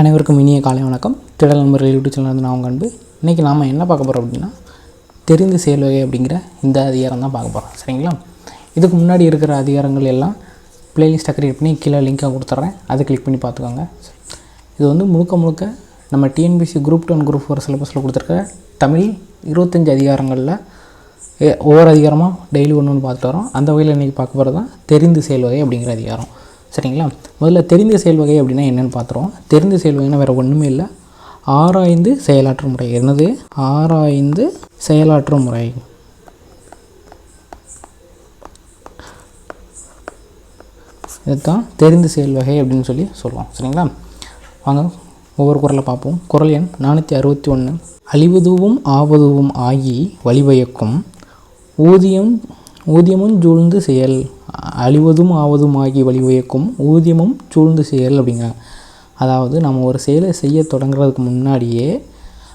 அனைவருக்கும் இனிய காலை வணக்கம். திடல் நண்பர்கள் யூடியூப் சேனல் நான் உங்கள் அன்பு. இன்றைக்கி நாம் என்ன பார்க்க போகிறோம் அப்படின்னா தெரிந்து செயல் வகை அப்படிங்கிற இந்த அதிகாரம் தான் பார்க்க போகிறோம் சரிங்களா? இதுக்கு முன்னாடி இருக்கிற அதிகாரங்கள் எல்லாம் பிளேலிஸ்ட்டை கிரியேட் பண்ணி கீழே லிங்காக கொடுத்துட்றேன் அதை கிளிக் பண்ணி பார்த்துக்கோங்க. இது வந்து முழுக்க முழுக்க நம்ம TNPSC group two and group four சிலபஸில் கொடுத்துருக்க தமிழ் இருபத்தஞ்சு அதிகாரங்களில் ஒவ்வொரு அதிகாரமாக டெய்லி ஒன்று ஒன்று பார்த்துட்டு வரோம். அந்த வகையில் இன்றைக்கி பார்க்க போகிறது தான் தெரிந்து செயல்வகை அப்படிங்கிற அதிகாரம். சரிங்களா? முதல்ல தெரிந்த செயல்வகை அப்படின்னா என்னென்னு பார்த்துருவோம். தெரிந்த செயல்வகைன்னா வேறு ஒன்றுமே இல்லை. ஆராய்ந்து செயலாற்றும் முறை. என்னது? ஆராய்ந்து செயலாற்றும் முறை. இதுதான் தெரிந்து செயல்வகை அப்படின்னு சொல்லி சொல்லுவோம். சரிங்களா? வாங்க ஒவ்வொரு குரலை பார்ப்போம். குரல் எண் நானூற்றி அறுபத்தி ஒன்று அழிவதுவும் ஆவதுவும் ஆகி வழிவயக்கும். ஊதியம் ஊதியமும் சூழ்ந்து செயல். அழிவதும் ஆவதும் ஆகி வழிவயக்கும் ஊதியமும் சூழ்ந்து செயல் அப்படிங்கிறாங்க அதாவது நம்ம ஒரு செயலை செய்ய தொடங்குறதுக்கு முன்னாடியே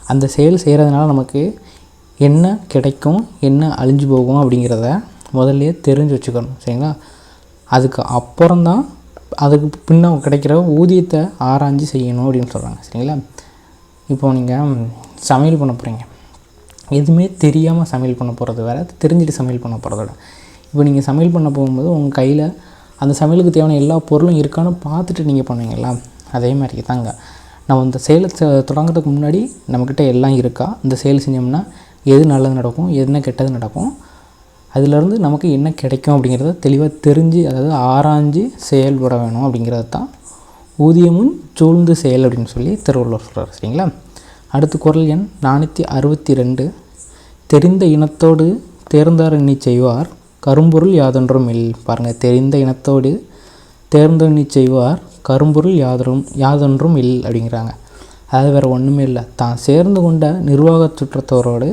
அந்த செயல் செய்கிறதுனால நமக்கு என்ன கிடைக்கும் என்ன அழிஞ்சு போகும் அப்படிங்கிறத முதல்ல தெரிஞ்சு வச்சுக்கணும் சரிங்களா? அதுக்கு அப்புறம்தான் அதுக்கு பின்ன கிடைக்கிற ஊதியத்தை ஆராய்ஞ்சு செய்யணும் அப்படின்னு சொல்கிறாங்க சரிங்களா? இப்போ நீங்கள் சமையல் பண்ண போகிறீங்க எதுவுமே தெரியாமல் சமையல் பண்ண போகிறது வேறு தெரிஞ்சுட்டு சமையல் பண்ண போகிறத விட இப்போ நீங்கள் சமையல் பண்ண போகும்போது உங்கள் கையில் அந்த சமையலுக்கு தேவையான எல்லா பொருளும் இருக்கான்னு பார்த்துட்டு நீங்கள் பண்ணுவீங்களா? அதே மாதிரி தாங்க. நம்ம இந்த செயலை தொடங்குறதுக்கு முன்னாடி நம்மக்கிட்ட எல்லாம் இருக்கா? இந்த செயல் செஞ்சோம்னா எது நல்லது நடக்கும்? என்ன கெட்டது நடக்கும்? அதிலேருந்து நமக்கு என்ன கிடைக்கும் அப்படிங்கிறத தெளிவாக தெரிஞ்சு அதாவது ஆராய்ஞ்சு செயல்பட வேணும் அப்படிங்கிறது தான் ஊதியமும் சூழ்ந்து செயல் அப்படின்னு சொல்லி திருவள்ளுவர் சொல்கிறார் சரிங்களா? அடுத்து குரல் எண் நானூற்றி அறுபத்தி ரெண்டு. தெரிந்த இனத்தோடு தேர்ந்தார் எண்ணி செய்வார். கரும்பொருள் யாதொன்றும் இல் பாருங்கள் தெரிந்த இனத்தோடு தேர்ந்தெண்ணி செய்வார் கரும்பொருள் யாதொரும் யாதொன்றும் இல் அப்படிங்கிறாங்க. அது வேறு ஒன்றுமே இல்லை. தான் சேர்ந்து கொண்ட நிர்வாகச் சுற்றத்தோரோடு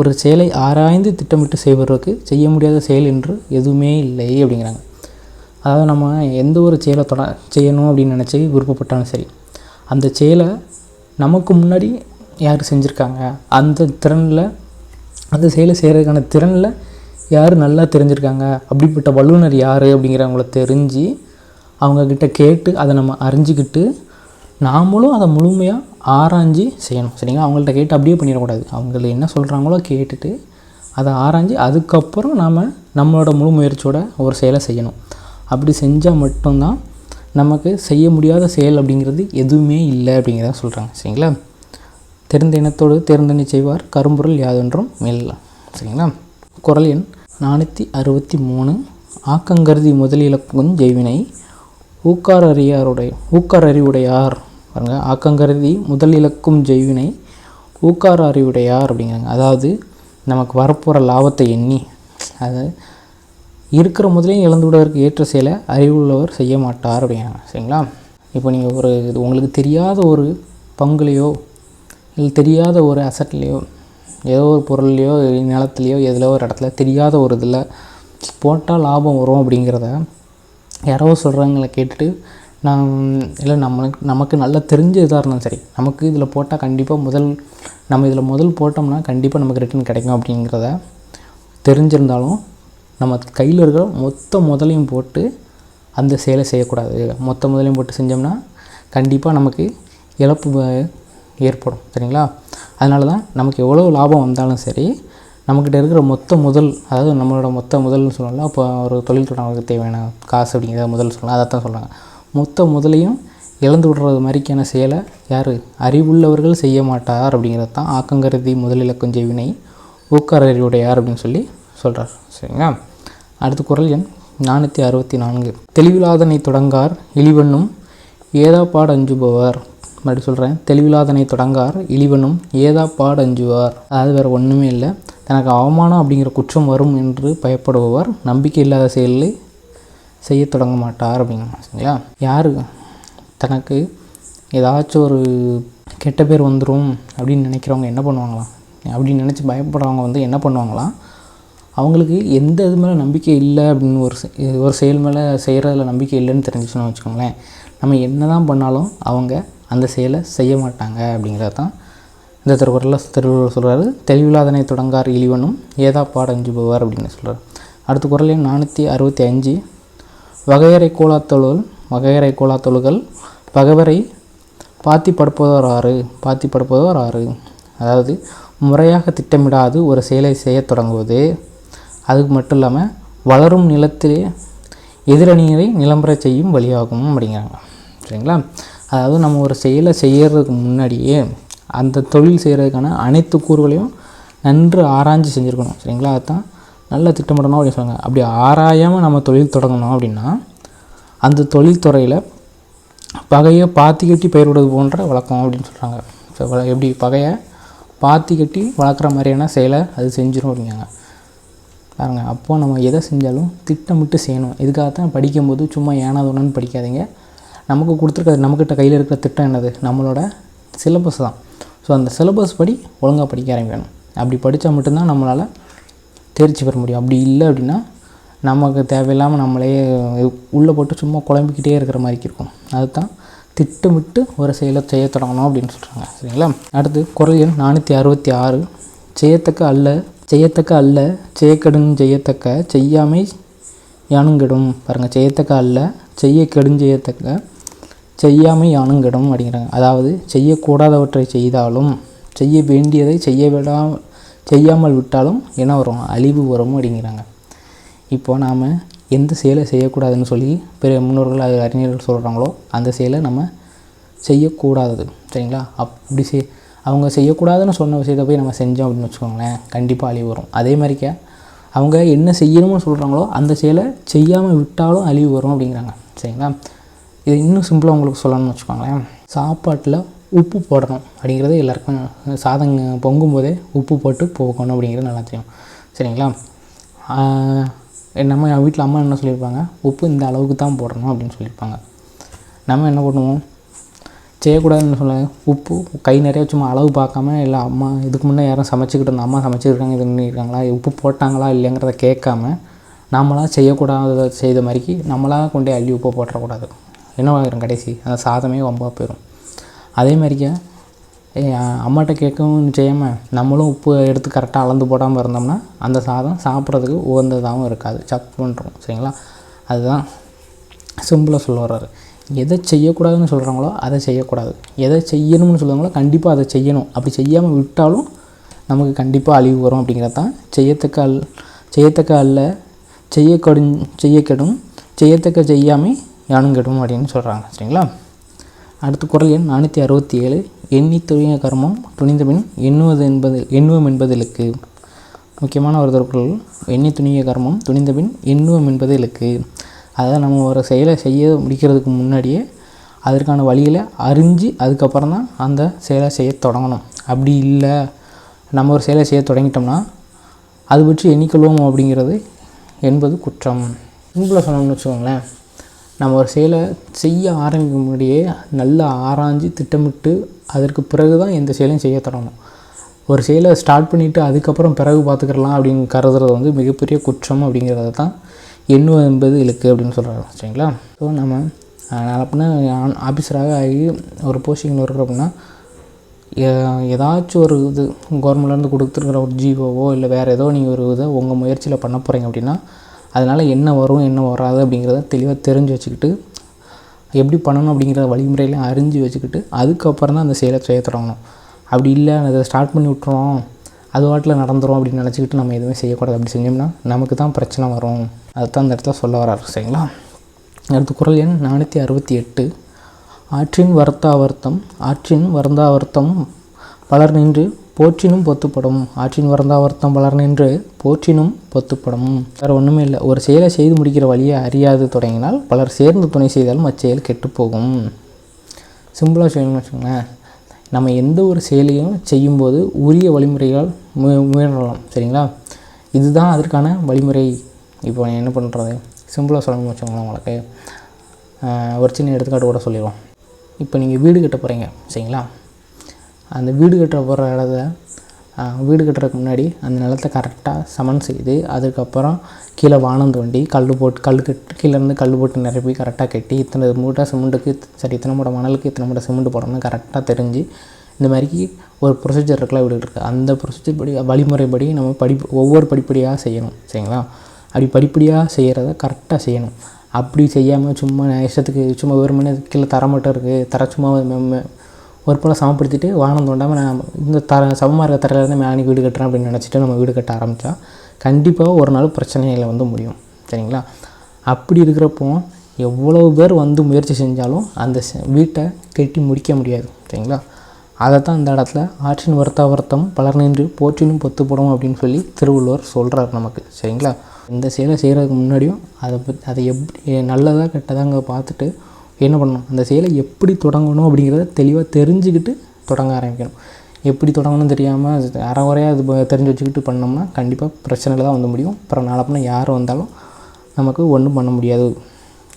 ஒரு செயலை ஆராய்ந்து திட்டமிட்டு செய்வதற்கு செய்ய முடியாத செயல் என்று எதுவுமே இல்லை அப்படிங்கிறாங்க. அதாவது நம்ம எந்த ஒரு செயலை தொட செய்யணும் அப்படின்னு நினச்சி விருப்பப்பட்டாலும் சரி அந்த செயலை நமக்கு முன்னாடி யார் செஞ்சுருக்காங்க? அந்த திறனில் அந்த செயலை செய்கிறதுக்கான திறனில் யார் நல்லா தெரிஞ்சிருக்காங்க? அப்படிப்பட்ட வல்லுனர் யார் அப்படிங்கிறவங்கள தெரிஞ்சு அவங்கக்கிட்ட கேட்டு அதை நம்ம அறிஞ்சிக்கிட்டு நாமளும் அதை முழுமையாக ஆராய்ஞ்சு செய்யணும். சரிங்களா? அவங்கள்ட்ட கேட்டு அப்படியே பண்ணிடக்கூடாது. அவங்கள என்ன சொல்கிறாங்களோ கேட்டுட்டு அதை ஆராய்ஞ்சு அதுக்கப்புறம் நாம் நம்மளோட முழு முயற்சியோட ஒரு செயலை செய்யணும். அப்படி செஞ்சால் மட்டும்தான் நமக்கு செய்ய முடியாத செயல் அப்படிங்கிறது எதுவுமே இல்லை அப்படிங்கிறத சொல்கிறாங்க சரிங்களா? தெரிந்த இனத்தோடு தேர்ந்தெண்ணி செய்வார். கரும்பொருள் யாதொன்றும் மெல்ல சரிங்களா? குரல் எண் நானூற்றி அறுபத்தி மூணு ஆக்கங்கருதி முதலிலக்கும் ஜெய்வினை ஊக்கார் அறியாருடைய ஊக்கார் அறிவுடையார் பாருங்க ஆக்கங்கருதி முதல் இலக்கும் ஜெய்வினை ஊக்கார் அறிவுடையார் அப்படிங்கிறாங்க. அதாவது நமக்கு வரப்போகிற லாபத்தை எண்ணி அது இருக்கிற முதலையும் இழந்து விடுவதற்கு ஏற்ற செயலை அறிவுள்ளவர் செய்ய மாட்டார் அப்படிங்கிறாங்க. சரிங்களா? இப்போ நீங்கள் ஒரு இது உங்களுக்கு தெரியாத ஒரு பங்குலையோ இல்லை தெரியாத ஒரு அசட்லேயோ ஏதோ ஒரு பொருள்லையோ நிலத்துலையோ எதிலோ ஒரு இடத்துல தெரியாத ஒரு இதில் போட்டால் லாபம் வரும் அப்படிங்கிறத யாரோ சொல்கிறாங்கள கேட்டுட்டு நான் இல்லை நம்மளுக்கு நமக்கு நல்லா தெரிஞ்ச இதாக இருந்தாலும் சரி நமக்கு இதில் போட்டால் கண்டிப்பாக முதல் நம்ம இதில் முதல் போட்டோம்னா கண்டிப்பாக நமக்கு ரிட்டர்ன் கிடைக்கும் அப்படிங்கிறத தெரிஞ்சிருந்தாலும் நம்ம கையில் இருக்கிற மொத்த முதலையும் போட்டு அந்த செயலை செய்யக்கூடாது. மொத்த முதலையும் போட்டு செஞ்சோம்னா கண்டிப்பாக நமக்கு இழப்பு ஏற்படும் சரிங்களா? அதனால தான் நமக்கு எவ்வளோ லாபம் வந்தாலும் சரி நம்மக்கிட்ட இருக்கிற மொத்த முதல் அதாவது நம்மளோட மொத்த முதல்னு சொல்லலாம் இப்போ ஒரு தொழில் தொடங்குறதுக்கு தேவையான காசு அப்படிங்கிறத முதல் சொல்லலாம் அதை தான் சொல்கிறாங்க மொத்த முதலையும் இழந்து விடுறது மாதிரிக்கான செயலை யார்? அறிவுள்ளவர்கள் செய்ய மாட்டார் அப்படிங்கிறது தான் ஆக்கங்கருதி முதலிலக்கும் செய்வினை ஊக்கரறிவுடையார் அப்படின்னு சொல்லி சொல்கிறார் சரிங்களா? அடுத்த குரல் எண் நானூற்றி அறுபத்தி நான்கு. தெளிவிலாதனை தொடங்கார் இழிவண்ணும் ஏதாப்பாடு அஞ்சுபவர் மறுபடி சொல்கிறேன் தெளிவில்லாதனை தொடங்கார் இழிவனும் ஏதா அஞ்சுவார் அதாவது வேறு ஒன்றுமே இல்லை. தனக்கு அவமானம் அப்படிங்கிற குற்றம் வரும் என்று பயப்படுபவர் நம்பிக்கை இல்லாத செயலை செய்ய தொடங்க மாட்டார் அப்படிங்கிறாங்க சரிங்களா? யார்? தனக்கு ஏதாச்சும் ஒரு கெட்ட பேர் வந்துடும் அப்படின்னு நினைக்கிறவங்க என்ன பண்ணுவாங்களாம் அப்படின்னு நினச்சி பயப்படுறவங்க வந்து என்ன பண்ணுவாங்களாம் அவங்களுக்கு எந்த இது மேலே நம்பிக்கை இல்லை அப்படின்னு ஒரு செ- ஒரு செயல் மேலே செய்கிறதுல நம்பிக்கை இல்லைன்னு தெரிஞ்சுச்சுன்னு வச்சுக்கோங்களேன். நம்ம என்ன தான் பண்ணாலும் அவங்க அந்த செயலை செய்ய மாட்டாங்க அப்படிங்கிறது தான் இந்த திருக்குறளில் திருவள்ளுவர் சொல்கிறாரு தெளிவில்லாதனை தொடங்கார் இழிவனும் ஏதா பாடஞ்சுபவர் அப்படின்னு சொல்கிறார் அடுத்த குரலில் நானூற்றி அறுபத்தி அஞ்சு. வகையறை கோலாத்தொழுகள் வகையறை கோலாத்தொழுகள் பகவரை பாத்தி படுப்பதோர் ஆறு பாத்தி படுப்பதோர் ஆறு. அதாவது முறையாக திட்டமிடாது ஒரு செயலை செய்யத் தொடங்குவது. அதுக்கு மட்டும் இல்லாமல் வளரும் நிலத்திலே எதிரணியரை நிலம்பர செய்யும் வழியாகும் அப்படிங்கிறாங்க. சரிங்களா? அதாவது நம்ம ஒரு செயலை செய்கிறதுக்கு முன்னாடியே அந்த தொழில் செய்கிறதுக்கான அனைத்து கூறுகளையும் நன்று ஆராய்ஞ்சு செஞ்சுருக்கணும். சரிங்களா? அதுதான் நல்ல திட்டமிடணும் அப்படின்னு சொல்லுவாங்க. அப்படி ஆராயாமல் நம்ம தொழில் தொடங்கணும் அப்படின்னா அந்த தொழில்துறையில் பகையை பாத்தி கட்டி பயிரிடுவது போன்ற வழக்கம் அப்படின்னு சொல்கிறாங்க ஸோ எப்படி பகையை பாத்தி கட்டி வளர்க்குற மாதிரியான செயலை அது செஞ்சிடும் அப்படிங்காங்க பாருங்கள் அப்போது நம்ம எதை செஞ்சாலும் திட்டமிட்டு செய்யணும். இதுக்காக தான் படிக்கும்போது சும்மா ஏனாதோனன்னு படிக்காதீங்க. நமக்கு கொடுத்துருக்க நம்மக்கிட்ட கையில் இருக்கிற திட்டம் என்னது? நம்மளோட சிலபஸ் தான். ஸோ அந்த சிலபஸ் படி ஒழுங்காக படிக்க ஆரம்பிக்கணும். அப்படி படித்தா மட்டும்தான் நம்மளால் தேர்ச்சி பெற முடியும். அப்படி இல்லை அப்படின்னா நமக்கு தேவையில்லாமல் நம்மளே உள்ளே போட்டு சும்மா குழம்பிக்கிட்டே இருக்கிற மாதிரி இருக்கும். அதுதான் திட்டமிட்டு ஒரு செயலை செய்ய தொடங்கணும் அப்படின்னு சொல்கிறாங்க சரிங்களா? அடுத்து குரல் எண் நானூற்றி அறுபத்தி ஆறு. செய்யத்தக்க அல்ல செய்யத்தக்க அல்ல செய்யக்கெடும் செய்யத்தக்க செய்யாமை யானுங்கெடும் பாருங்கள் செய்யத்தக்க அல்ல செய்ய கெடும் செய்யத்தக்க செய்யாமை யானுங்கெடும் அப்படிங்கிறாங்க அதாவது செய்யக்கூடாதவற்றை செய்தாலும் செய்ய வேண்டியதை செய்ய விடா செய்யாமல் விட்டாலும் என்ன வரும்? அழிவு வரும் அப்படிங்கிறாங்க. இப்போ நாம் எந்த செயலை செய்யக்கூடாதுன்னு சொல்லி பிற முன்னோர்கள் அது அறிஞர்கள் சொல்கிறாங்களோ அந்த செயலை நம்ம செய்யக்கூடாது. சரிங்களா? அப்படி செய் அவங்க செய்யக்கூடாதுன்னு சொன்ன விஷயத்தை போய் நம்ம செஞ்சோம் அப்படின்னு வச்சுக்கோங்களேன் கண்டிப்பாக அழிவு வரும். அதே மாதிரிக்க அவங்க என்ன செய்யணும்னு சொல்கிறாங்களோ அந்த செயலை செய்யாமல் விட்டாலும் அழிவு வரும் அப்படிங்கிறாங்க. சரிங்களா? இது இன்னும் சிம்பிளாக உங்களுக்கு சொல்லணும்னு வச்சுக்கோங்களேன். சாப்பாட்டில் உப்பு போடணும் அப்படிங்கிறது எல்லாருக்கும் சாதம் பொங்கும் போதே உப்பு போட்டு போகணும் அப்படிங்கிறது நல்லா தெரியும். சரிங்களா? நம்ம வீட்டில் அம்மா என்ன சொல்லியிருப்பாங்க உப்பு இந்த அளவுக்கு தான் போடணும் அப்படின்னு சொல்லியிருப்பாங்க நம்ம என்ன பண்ணுவோம்? செய்யக்கூடாதுன்னு சொல்ல உப்பு கை நிறைய சும்மா அளவு பார்க்காம இல்லை அம்மா இதுக்கு முன்னே யாரும் சமைச்சிக்கிட்டு இருந்த அம்மா சமைச்சிருக்காங்க இது பண்ணியிருக்காங்களா உப்பு போட்டாங்களா இல்லைங்கிறத கேட்காம நம்மளாக செய்யக்கூடாத செய்த மாதிரிக்கு நம்மளாக கொண்டு அள்ளி உப்பை போட்டுறக்கூடாது. என்னவாகிடும் கடைசி? அந்த சாதமே ஒம்பாக போயிடும் அதே மாதிரிக்க அம்மாட்ட கேட்கவும் செய்யாமல் நம்மளும் உப்பு எடுத்து கரெக்டாக அளந்து போடாமல் இருந்தோம்னா அந்த சாதம் சாப்பிட்றதுக்கு உகந்ததாகவும் இருக்காது. சப் பண்ணுறோம் சரிங்களா? அதுதான் சிம்பிளாக சொல்ல வர்றாரு. எதை செய்யக்கூடாதுன்னு சொல்கிறாங்களோ அதை செய்யக்கூடாது. எதை செய்யணும்னு சொல்கிறாங்களோ கண்டிப்பாக அதை செய்யணும். அப்படி செய்யாமல் விட்டாலும் நமக்கு கண்டிப்பாக அழிவு வரும் அப்படிங்கிறது தான் செய்யத்தக்க அல் செய்யத்தக்க அல்ல செய்யக்கடும் செய்யக்கெடும் செய்யத்தக்க செய்யாமல் யானும் கெடும் அப்படின்னு சொல்கிறாங்க சரிங்களா? அடுத்த குரல் எண் நானூற்றி அறுபத்தி ஏழு. எண்ணி துணிய கர்மம் துணிந்த பின் எண்ணுவது என்பது எண்ணுவம் என்பதிலுக்கு. முக்கியமான ஒரு திருக்குறள் எண்ணி துணிய கர்மம் துணிந்த பின் எண்ணுவம் என்பது இலக்கு அதாவது நம்ம ஒரு செயலை செய்ய முடிக்கிறதுக்கு முன்னாடியே அதற்கான வழியில் அறிஞ்சு அதுக்கப்புறம் தான் அந்த செயலை செய்ய தொடங்கணும். அப்படி இல்லை நம்ம ஒரு செயலை செய்ய தொடங்கிட்டோம்னா அது பற்றி எண்ணிக்கொள்வோம் அப்படிங்கிறது என்பது குற்றம். சிம்பிளாக சொன்னோம்னு வச்சுக்கோங்களேன். நம்ம ஒரு செயலை செய்ய ஆரம்பிக்கும் முன்னாடியே நல்லா ஆராய்ஞ்சு திட்டமிட்டு அதற்கு பிறகு தான் எந்த செயலையும் செய்ய தொடங்கணும். ஒரு செயலை ஸ்டார்ட் பண்ணிவிட்டு அதுக்கப்புறம் பிறகு பார்த்துக்கலாம் அப்படின்னு கருதுறது வந்து மிகப்பெரிய குற்றம் அப்படிங்கிறத தான் எண்ணுவது என்பது இலக்கு அப்படின்னு சொல்கிறாங்க சரிங்களா? ஸோ நம்ம அப்படின்னா ஆஃபீஸராக ஆகி ஒரு போஸ்டிங்கில் இருக்கிறோம் அப்படின்னா ஏதாச்சும் ஒரு இது கவர்மெண்ட்லேருந்து கொடுத்துருக்குற ஒரு ஜிஓவோ இல்லை வேறு ஏதோ நீங்கள் ஒரு இதை உங்கள் முயற்சியில் பண்ண போகிறீங்க அப்படின்னா அதனால் என்ன வரும் என்ன வராது அப்படிங்கிறத தெளிவாக தெரிஞ்சு வச்சுக்கிட்டு எப்படி பண்ணணும் அப்படிங்கிற வழிமுறையில் அறிஞ்சு வச்சுக்கிட்டு அதுக்கப்புறம் தான் அந்த செயலை செய்ய தொடங்கணும். அப்படி இல்லை அதை ஸ்டார்ட் பண்ணி விட்டுறோம் அது வாட்டில் நடந்துடும் அப்படின்னு நினச்சிக்கிட்டு நம்ம எதுவுமே செய்யக்கூடாது. அப்படி செஞ்சோம்னா நமக்கு தான் பிரச்சனை வரும். அதுதான் அந்த இடத்துல சொல்ல வராரு சரிங்களா? அடுத்த குரல் எண் நானூற்றி அறுபத்தி எட்டு. ஆற்றின் வருத்தாவர்த்தம் ஆற்றின் வருந்தாவர்த்தம் பலர் நின்று போற்றினும் பொத்துப்படும். ஆற்றின் வருந்தாவர்த்தம் பலர் நின்று போற்றினும் பொத்துப்படும். வேறு ஒன்றுமே இல்லை. ஒரு செயலை செய்து முடிக்கிற வழியை அறியாது தொடங்கினால் பலர் சேர்ந்து துணை செய்தாலும் அச்செயல் கெட்டுப்போகும். சிம்பிளாக செய்யணும்னு வச்சுக்கோங்களேன். நம்ம எந்த ஒரு செயலையும் செய்யும்போது உரிய வழிமுறைகள் மு சரிங்களா? இதுதான் அதற்கான வழிமுறை. இப்போ நான் என்ன பண்ணுறது சிம்பிளாக சொல்லணும்னு வச்சுக்கோங்களேன் உங்களுக்கு. ஒரு சின்ன எடுத்துக்காட்டு கூட சொல்லிடுவோம். இப்போ நீங்கள் வீடு கட்ட போகிறீங்க சரிங்களா? அந்த வீடு கட்டுற போகிற இடத்த வீடு கட்டுறதுக்கு முன்னாடி அந்த நிலத்தை கரெக்டாக சமன் செய்து அதுக்கப்புறம் கீழே வானம் தோண்டி கல் போட்டு கல் கட்டு கீழேருந்து கல் போட்டு நிரப்பி கரெக்டாக கட்டி இத்தனை மூட்டை சிமெண்ட்டுக்கு சரி இத்தனை மூட்டை மணலுக்கு இத்தனை மூட்டை சிமெண்ட் போடணும்னு கரெக்டாக தெரிஞ்சு இந்த மாதிரிக்கு ஒரு ப்ரொசீஜர் இருக்குல்ல வீடு இருக்குது அந்த ப்ரொசீஜர் படி வழிமுறைப்படி நம்ம படி ஒவ்வொரு படிப்படியாக செய்யணும் சரிங்களா? அப்படி படிப்படியாக செய்கிறத கரெக்டாக செய்யணும். அப்படி செய்யாமல் சும்மா இஷ்டத்துக்கு சும்மா வெறுமனே கீழே தர மட்டும் இருக்குது தர சும்மா ஒரு போல் சமப்படுத்திட்டு வானம் தோண்டாமல் நான் இந்த தர சமமாக இருக்க தரையிலேருந்து மேலே வீடு கட்டுறேன் அப்படின்னு நினச்சிட்டு நம்ம வீடு கட்ட ஆரம்பித்தா கண்டிப்பாக ஒரு நாள் பிரச்சனையில் வந்து முடியும். சரிங்களா? அப்படி இருக்கிறப்போ எவ்வளோ பேர் வந்து முயற்சி செஞ்சாலும் அந்த வீட்டை கட்டி முடிக்க முடியாது. சரிங்களா? அதை தான் அந்த இடத்துல ஆற்றின் வருத்தா வருத்தம் பலர் நின்று போற்றிலும் பொத்துப்படும் அப்படின்னு சொல்லி திருவள்ளுவர் சொல்கிறார் நமக்கு. சரிங்களா? இந்த செயலை செய்கிறதுக்கு முன்னாடியும் அதை பற்றி அதை எப்படி நல்லதாக கெட்டதாங்க பார்த்துட்டு என்ன பண்ணணும்? அந்த செயலை எப்படி தொடங்கணும் அப்படிங்கிறத தெளிவாக தெரிஞ்சுக்கிட்டு தொடங்க ஆரம்பிக்கணும். எப்படி தொடங்கணும்னு தெரியாமல் அறகுறையாக அது தெரிஞ்சு வச்சுக்கிட்டு பண்ணோம்னா கண்டிப்பாக பிரச்சனையில் தான் வந்து முடியும். அப்புறம் நாளப்பின யார் வந்தாலும் நமக்கு ஒன்றும் பண்ண முடியாது.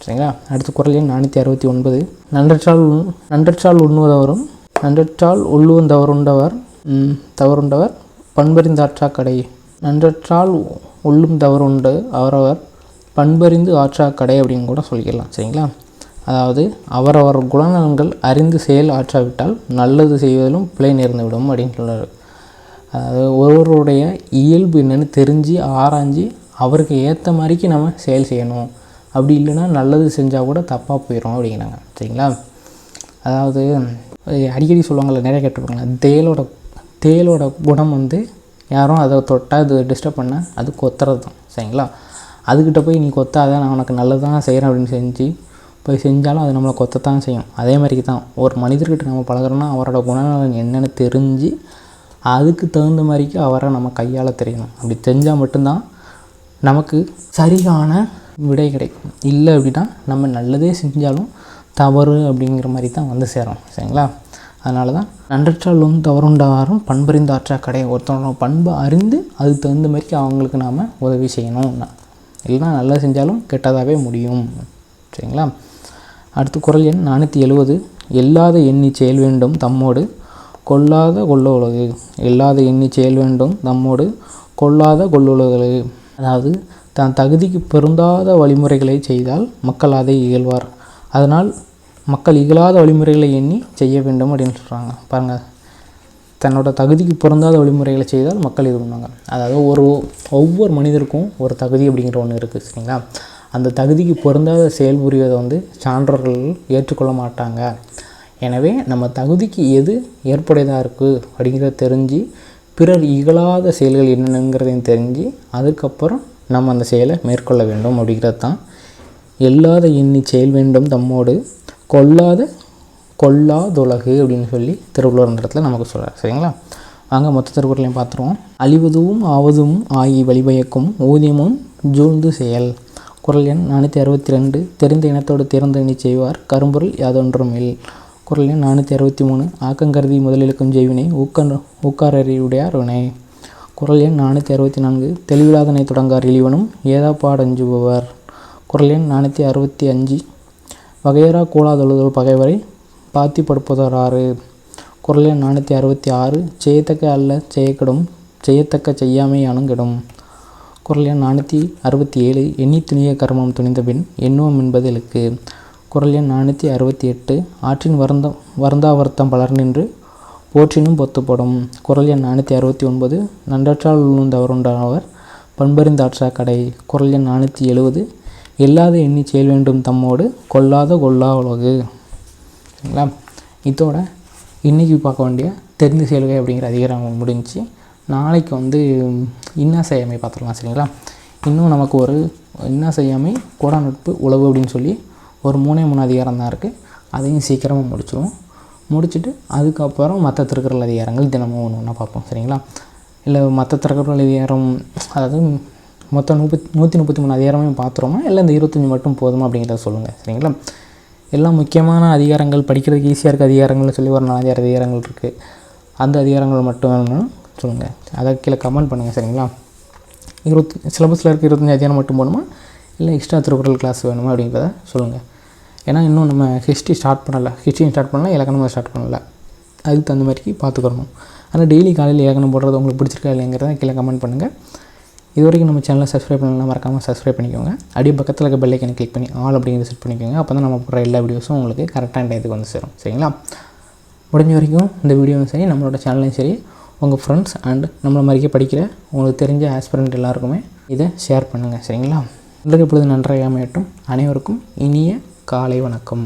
சரிங்களா? அடுத்த குரல் எண் நானூற்றி அறுபத்தி ஒன்பது. நன்றற்றால் நன்றற்றால் உண்ணுவதவரும் நன்றற்றால் உள்ளுவன் தவறுண்டவர் தவறுண்டவர் பண்பறிந்தாற்றா கடை நன்றற்றால் உள்ளும் தவறுண்டு அவரவர் பண்பறிந்து ஆற்றா கடை அப்படின்னு கூட சொல்லிக்கலாம். சரிங்களா? அதாவது அவரவர் குணநலன்கள் அறிந்து செயல் ஆற்றாவிட்டால் நல்லது செய்வதிலும் பிழை நேர்ந்துவிடும் அப்படின்னு சொல்கிறார் அதாவது ஒருவருடைய இயல்பு என்னன்னு தெரிஞ்சு ஆராய்ஞ்சு அவருக்கு ஏற்ற மாதிரிக்கு நம்ம செயல் செய்யணும். அப்படி இல்லைன்னா நல்லது செஞ்சால் கூட தப்பாக போயிடும் அப்படிங்கிறாங்க. சரிங்களா? அதாவது அடிக்கடி சொல்லுவாங்கள்ல நிறைய கேட்டிருப்பாங்க. தேலோட தேலோட குணம் வந்து யாரும் அதை தொட்டால் அது டிஸ்டர்ப் பண்ணால் அது கொத்துறது தான் சரிங்களா? அதுக்கிட்ட போய் நீ கொத்தாத நான் உனக்கு நல்லது தான் செய்கிறேன் அப்படின்னு செஞ்சு போய் செஞ்சாலும் அது நம்மளை கொத்தத்தான் செய்யும். அதே மாதிரி தான் ஒரு மனிதர்கிட்ட நம்ம பழகுறோன்னா அவரோட குணநலன் என்னென்னு தெரிஞ்சு அதுக்கு தகுந்த மாதிரிக்கு அவரை நம்ம கையால் தெரியணும் அப்படி தெரிஞ்சால் மட்டும்தான் நமக்கு சரியான விடை கிடைக்கும். இல்லை அப்படின்னா நம்ம நல்லதே செஞ்சாலும் தவறு அப்படிங்கிற மாதிரி தான் வந்து சேரும். சரிங்களா? அதனால தான் நன்றற்றாலும் தவறுண்டாரும் பண்பறிந்த ஆற்றா கடை. ஒருத்தவங்க பண்பை அறிந்து அதுக்கு தகுந்த மாதிரிக்கு அவங்களுக்கு நாம் உதவி செய்யணும் இல்லைன்னா நல்லா செஞ்சாலும் கெட்டதாகவே முடியும். சரிங்களா? அடுத்து குரல் எண் நானூற்றி எழுவது. எல்லாத எண்ணி செயல் வேண்டும் தம்மோடு கொல்லாத கொள்ள எல்லாத எண்ணி செயல் வேண்டும் தம்மோடு கொல்லாத கொள்ளுலகு அதாவது தன் தகுதிக்கு பொருந்தாத வழிமுறைகளை செய்தால் மக்கள் அதை இகழ்வார். அதனால் மக்கள் இகழாத வழிமுறைகளை எண்ணி செய்ய வேண்டும் அப்படின்னு சொல்கிறாங்க பாருங்கள் தன்னோட தகுதிக்கு பொருந்தாத வழிமுறைகளை செய்தால் மக்கள் இது பண்ணுவாங்க. அதாவது ஒரு ஒவ்வொரு மனிதருக்கும் ஒரு தகுதி அப்படிங்கிற ஒன்று இருக்குது சரிங்களா? அந்த தகுதிக்கு பொருந்தாத செயல் புரிவதை வந்து சான்றோர்கள் ஏற்றுக்கொள்ள மாட்டாங்க. எனவே நம்ம தகுதிக்கு எது ஏற்புடையதாக இருக்குது அப்படிங்கிறத தெரிஞ்சு பிறர் இகழாத செயல்கள் என்னென்னங்கிறதையும் தெரிஞ்சு அதுக்கப்புறம் நம்ம அந்த செயலை மேற்கொள்ள வேண்டும் அப்படிங்கிறது தான். எல்லாத எண்ணி செயல் வேண்டும் தம்மோடு கொல்லாத கொல்லாதுலகு அப்படின்னு சொல்லி திருவள்ளுவர் அந்த இடத்துல நமக்கு சொல்கிறார் சரிங்களா? வாங்க மொத்த திருக்குறளையும் பார்த்துருவோம். அழிவதும் ஆவதும் ஆகி வழிபயக்கும் ஊதியமும் ஜூழ்ந்து செயல். குரல் எண் நானூற்றி அறுபத்தி ரெண்டு தெரிந்த இனத்தோடு திறந்த இணை செய்வார். கரும்பொருள் யாதொன்றும் இல் குரல் எண் நானூற்றி அறுபத்தி மூணு ஆக்கங்கருதி முதலிழுக்கும் செய்வினை ஊக்கன் ஊக்காரறியுடையார் வினை குரல் எண் நானூற்றி அறுபத்தி நான்கு தெளிவில்லாதனை தொடங்கார் இழிவனும் ஏதாப்பாடஞ்சுபவர். குரல் எண் நானூற்றி அறுபத்தி அஞ்சு வகையறா கூடாதொழுதல் பகைவரை பாத்தி படுப்பதொராறு குரல் எண் நானூற்றி அறுபத்தி ஆறு செய்யத்தக்க அல்ல செய்யக்கெடும் செய்யத்தக்க செய்யாமை அணுங்கிடும். குரல் எண் நானூற்றி அறுபத்தி ஏழு எண்ணி துணிய கர்மம் துணிந்த பின் எண்ணுவம் என்பதற்கு குரல் எண் நானூற்றி அறுபத்தி எட்டு ஆற்றின் வருந்தம் வருந்தாவர்த்தம் பலர் நின்று போற்றினும் பொத்துப்படும் குரல் எண் நானூற்றி அறுபத்தி ஒன்பது நன்றற்றால் உளுந்தவருண்டானவர் பண்பறிந்தாற்றா கடை. குரல் எண் நானூற்றி எழுபது எல்லாத எண்ணி செயல் வேண்டும் தம்மோடு கொல்லாத கொல்லா உலகு. சரிங்களா? இதோட இன்றைக்கி பார்க்க வேண்டிய தெரிந்து செயல்கை அப்படிங்கிற அதிகாரம் முடிஞ்சு நாளைக்கு வந்து இன்னா செய்யாமை பார்த்துடலாம் சரிங்களா? இன்னும் நமக்கு ஒரு இன்னா செய்யாமை கோடா நட்பு உழவு அப்படின்னு சொல்லி ஒரு மூணே மூணு அதிகாரம் தான் இருக்குது அதையும் சீக்கிரமாக முடிச்சிடுவோம் முடிச்சுட்டு அதுக்கப்புறம் மற்ற திருக்குறள் அதிகாரங்கள் தினமும் ஒன்று ஒன்றா பார்ப்போம் சரிங்களா? இல்லை மற்ற திருக்குறள் அதிகாரம் அதாவது மொத்தம் முப்பத்தி நூற்றி முப்பத்தி மூணு அதிகாரமே பார்த்துருமா இல்லை இந்த இருபத்தஞ்சி மட்டும் போதுமா அப்படிங்கிறத சொல்லுங்கள் சரிங்களா? எல்லாம் முக்கியமான அதிகாரங்கள் படிக்கிறதுக்கு ஈஸியாக இருக்க அதிகாரங்கள்னு சொல்லி ஒரு நாலஞ்சாயிரம் அதிகாரங்கள் இருக்குது அந்த அதிகாரங்கள் மட்டும் வேணும்னா சொல்லுங்கள் அதை கீழே கமெண்ட் பண்ணுங்கள் சரிங்களா? இருபத்தி சிலபஸில் இருக்க இருபத்தஞ்சி அதிகாரம் மட்டும் போகணுமா? இல்லை எக்ஸ்ட்ரா திருக்குறள் கிளாஸ் வேணுமா அப்படிங்கிறத சொல்லுங்கள் ஏன்னா இன்னும் நம்ம ஹிஸ்ட்ரி ஸ்டார்ட் பண்ணலை. ஹிஸ்ட்ரியும் ஸ்டார்ட் பண்ணல இலக்கணமும் ஸ்டார்ட் பண்ணல. அதுக்கு தகுந்த மாதிரி பார்த்துக்கிறணும் ஆனால் டெய்லி காலையில் இலக்கணம் போடுறது உங்களுக்கு பிடிச்சிருக்கா இல்லைங்கிறத கீழே கமெண்ட் பண்ணுங்கள் இது வரைக்கும் நம்ம சேனலை சப்ஸ்கிரைப் பண்ணலாம் மறக்காமல் சப்ஸ்கிரைப் பண்ணிக்கோங்க. அடி பக்கத்தில் இருக்க பெல்லைக்கனை கிளிக் பண்ணி ஆல் அப்படிங்கிறத செட் பண்ணிக்கோங்க. அப்போ தான் நம்ம போடுற எல்லா வீடியோஸும் உங்களுக்கு கரெக்டான டயத்துக்கு வந்து சேரும். சரிங்களா? முடிஞ்ச வரைக்கும் இந்த வீடியோவும் சரி நம்மளோட சேனலையும் சரி. உங்கள் ஃப்ரெண்ட்ஸ் அண்ட் நம்மளை மாதிரிக்கே படிக்கிற உங்களுக்கு தெரிஞ்ச ஆஸ்பிரண்ட் எல்லாருக்குமே இதை ஷேர் பண்ணுங்கள் சரிங்களா? உங்களுக்கு இப்பொழுது நன்றாக அமையட்டும். அனைவருக்கும் இனிய காலை வணக்கம்.